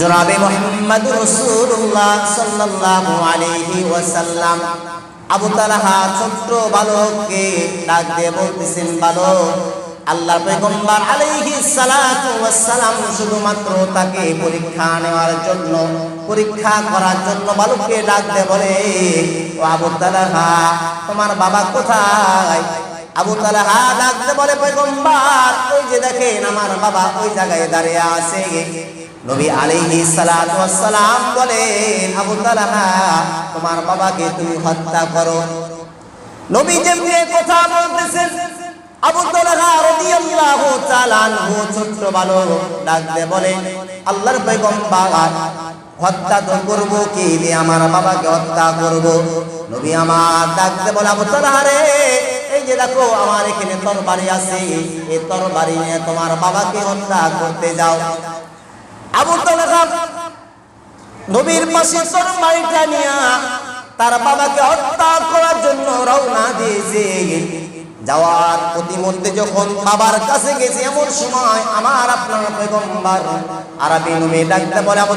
জনাবে মোহাম্মদ রসুল্লাহ সাল্লাল্লাহু আলাইহি ওয়াসাল্লাম। আবু তালাহা ছোট্ট বালককে ডাক দিয়ে বলতেছেন, বালক, আল্লাহ পয়গম্বর আলাইহি সালাতু ওয়াসসালাম শুধুমাত্র তাকে পরীক্ষা নেওয়ার জন্য, পরীক্ষা করার জন্য বালককে ডাক দিয়ে বলে, ও আবু তালাহা, তোমার বাবা কোথায়? আবু তালাহা ডাক দিয়ে বলে, পয়গম্বর, ওই যে দেখেন আমার বাবা ওই জায়গায় দাঁড়িয়ে আছে। নবী আলাইহি সালাতু ওয়াসসালাম বলেন, আবু তালাহা, তোমার বাবাকে তুমি হত্যা করো। নবী যেমনি কথা বলতেছেন, আবু তালহা রাদিয়াল্লাহু তাআলা আনহু ছোট্ট বালক ডাক দিয়ে বলে আল্লাহর পয়গম্বর, হত্যা তো করব কি? দিয়ে আমার বাবাকে হত্যা করব। নবী আমার ডাক দিয়ে বলে, আবু তালহা রে, এই যে দেখো আমার এখানে তরবারি আছে, এই তরবারি নিয়ে তোমার বাবাকে হত্যা করতে যাও। আবু তালহা তার বাবাকে হত্যা করার জন্য রওনা দিয়েছে। যাওয়ার প্রতিমধ্যে যখন বাবার কাছে গেছে, এমন সময় আমার আপনার পয়গম্বর আরবি নবী ডাকতে বলে, আবু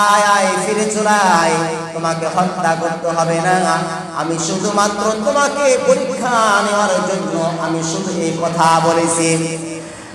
আয় আয়, ফিরে চলাই তোমাকে হত্যা করতে হবে না। আমি শুধুমাত্র তোমাকে পরীক্ষা নেওয়ার জন্য আমি শুধু এই কথা বলেছি।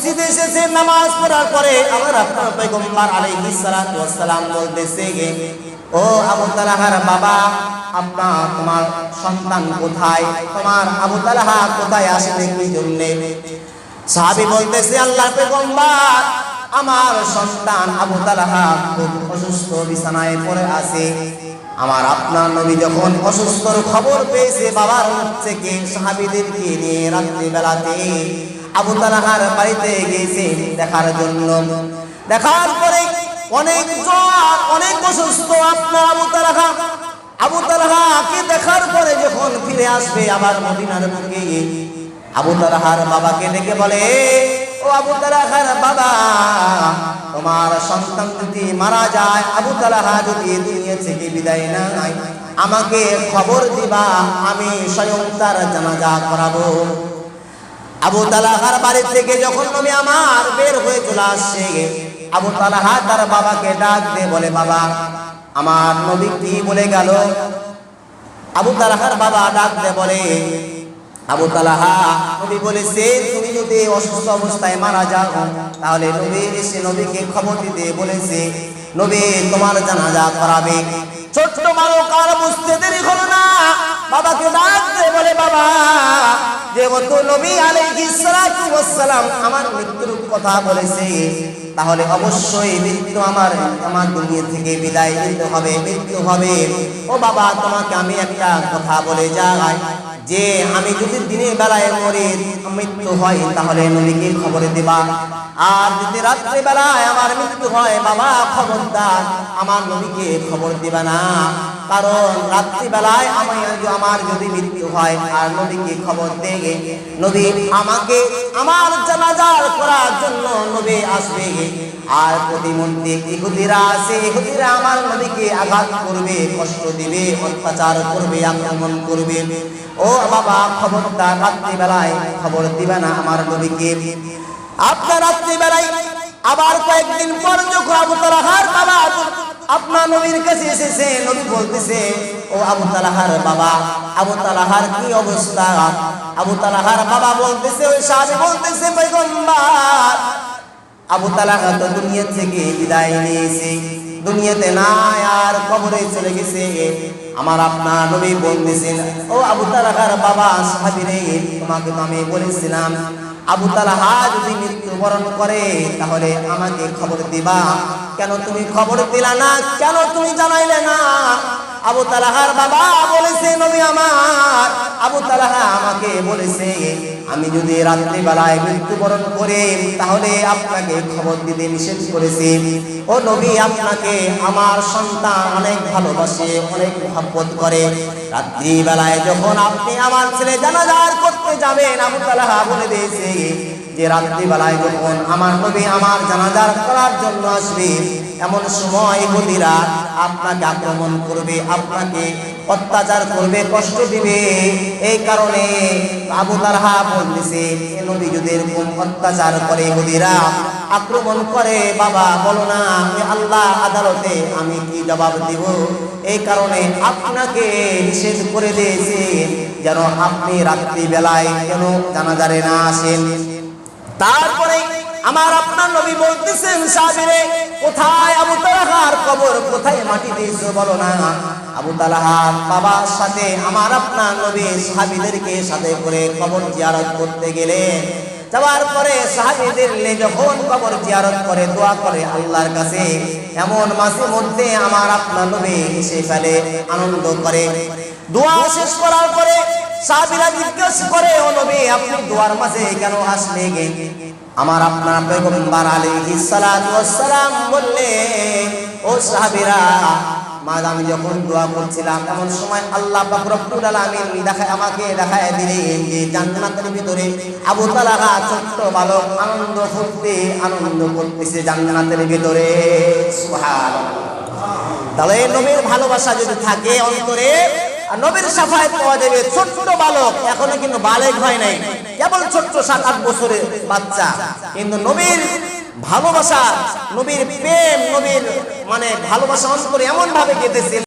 মসজিদে এসেছে, নামাজ পড়ার পরে আমার আপনার পয়গম্বর আলাইহিস সালাতু ওয়াসসালাম বলতেছে ও আবু তালাহার বাবা আপনার তোমার সন্তান কোথায়? তোমার আবু তালাহা কোথায় আসলে কি জন্য? সাহাবী বলতেছে, আল্লাহ পয়গম্বর, আমার সন্তান আবু তালাহা খুব অসুস্থ বিছানায় পড়ে আছে। আমার আপনার নবী যখন অসুস্থর খবর পেয়েছে, বাবার থেকে সাহাবীদেরকে নিয়ে রাত্রি বেলাতে আবু তালাহার বাড়িতে গিয়েছে দেখার জন্য। দেখার পরে অনেক জ্বর, অনেক অসুস্থ আপনার আবু তালাহা। আবু তালাহাকে দেখার পরে যখন ফিরে আসবে আবার মদিনার বুকে আবু তালাহার বাবাকে ডেকে বলে, ও আবু তালাহার বাবা, তোমার সন্তান যদি মারা যায়, আবু তালাহা যদি দুনিয়া থেকে বিদায় না আমাকে খবর দিবা, আমি স্বয়ং তার জানাজা করাবো। আবু তালাহার বাড়ি থেকে যখন নবী আমার বের হয়ে চলে আসছে, আবু তালাহা তার বাবাকে ডাক দিয়ে বলে, বাবা, আমার নবী কি বলে গেল? আবু তালাহার বাবা ডাক দিয়ে বলে, আবু তালাহা, নবী বলেছে, তুমি যদি অসুস্থ অবস্থায় মারা যাও, তাহলে নবী এসে নবীকে খবর দিতে বলেছে, নবী তোমার জানাজা করাবে। ছোট্ট বালক আর বুঝতে দেরি হলো বাবাকে ডাক বলে, বাবা যেহেতু নবী আলাইহিস সালাতু ওয়াসসালাম আমার মৃত্যুর কথা বলেছে, তাহলে অবশ্যই মৃত্যু আমার আমার দুনিয়া থেকে বিদায় নিতে হবে, মৃত্যু হবে। ও বাবা, তোমাকে আমি একটা কথা বলে যাই, যে আমি যদি দিনের বেলায় মরে, মৃত্যু হয়, তাহলে নবীকে খবর দিবা। আর যদি রাত্রি বেলায় আমার মৃত্যু হয়, বাবা, খবরদার, আমার নবীকে খবর দিবা না। কারণ রাত্রিবেলায় আমি আমার যদি মৃত্যু হয়, আর নবীকে খবর দেগে নবী আমাকে আমার জানাজার করার জন্য নবী আসবে আর প্রতিমন্ত্রী ইহুদিরা আছে, ইহুদিরা আমার নবীকে আঘাত করবে, কষ্ট দিবে, অত্যাচার করবে, আক্রমণ করবে। ও বাবা, খবরদার রাত্রি বেলায় খবর দিবে না আমার নবীকে। আপনার রাত্রি বেলায় আবার কয়েকদিন পর যখন আবু তালাহার বাবা আপনার নবীর কাছে এসেছে, নবী বলতেছে, ও আবু তালাহার বাবা, আবু তালাহার কি অবস্থা? আবু তালাহার বাবা বলতেছে, ওই সাহেব বলতেছে, পয়গম্বর, আবু তালাহা তো দুনিয়া থেকে বিদায় নিয়েছে, দুনিয়াতে নাই আর কবরে চলে গেছে। আমার আপনার নবী বলতেছেন, ও আবু তালাহার বাবা, সাহাবি রে, তোমাকে তো আমি বলেছিলাম, আবু তালাহা যদি মৃত্যুবরণ করে, তাহলে আমাকে খবর দিবা। কেন তুমি খবর দিলা না? কেন তুমি জানাইলে না? আবু তালাহার বাবা বলেছে, নবী আমার। আবু তালাহা আমাকে বলেছে, আমি যদি রাত্রিবেলায় মৃত্যুবরণ করে, তাহলে আপনাকে খবর দিতে নিষেধ করেছি। ও নবী, আপনাকে আমার সন্তান অনেক ভালোবাসে, অনেক মহাব্বত করে। রাত্রিবেলায় যখন আপনি আমার ছেলে জানাজার করতে যাবেন, আবু তালাহা বলে দিয়েছে যে রাত্রিবেলায় যখন আমার নবী আমার জানাজার করার জন্য আসবে, এমন সময় ইহুদিরা আপনাকে আক্রমণ করবে, আপনাকে অত্যাচার করবে, কষ্ট দিবে। এই কারণে আবু তারহা বলতেছে নবী যদি এরকম অত্যাচার করে ইহুদিরা আক্রমণ করে, বাবা বলো না, আমি আল্লাহ আদালতে আমি কি জবাব দিব? এই কারণে আপনাকে নিষেধ করে দিয়েছে, যেন আপনি রাত্রিবেলায় কেন জানাজারে না আসেন। তারপরে আমার আপনার নবী বলতেছেন সাবিরে কোথায় আবু তালাহার কবর? কোথায় মাটি দিয়েছ বলো না? আবু তালাহার বাবার সাথে আমার আপনার নবী সাহাবিদেরকে সাথে করে কবর জিয়ারত করতে গেলেন। যাওয়ার পরে সাহাবিদের যখন কবর জিয়ারত করে, দোয়া করে আল্লাহর কাছে, এমন মাঝে মধ্যে আমার আপনার নবী এসে ফেলে, আনন্দ করে। দোয়া শেষ করার পরে সাহাবীরা জিজ্ঞেস করে, ও নবী, আপনি দোয়ার মাঝে কেন আসলেন আমার আপনার আলাইহিস ও আমি যখন দোয়া করছিলাম, এমন সময় আল্লাহ পাক রব্বুল আলামিন দেখায়, আমাকে দেখায় দিলেন যে জান্নাতের ভিতরে আবু তালাহা ছোট্ট বালক আনন্দ ফুর্তি আনন্দ করতেছে জান্নাতের ভিতরে। সুবহানাল্লাহ। তাহলে নবীর ভালোবাসা যদি থাকে অন্তরে নবীর সাফায়াত পাওয়া যাবে ছোট্ট বালক, এখনও কিন্তু বালেক হয় নাই। কেবল ছোট্ট সাত আট বছরের বাচ্চা। কিন্তু নবীর ভালোবাসা, নবীর প্রেম, নবীর মানে ভালোবাসা অন্তরে এমন ভাবে গেঁথেছে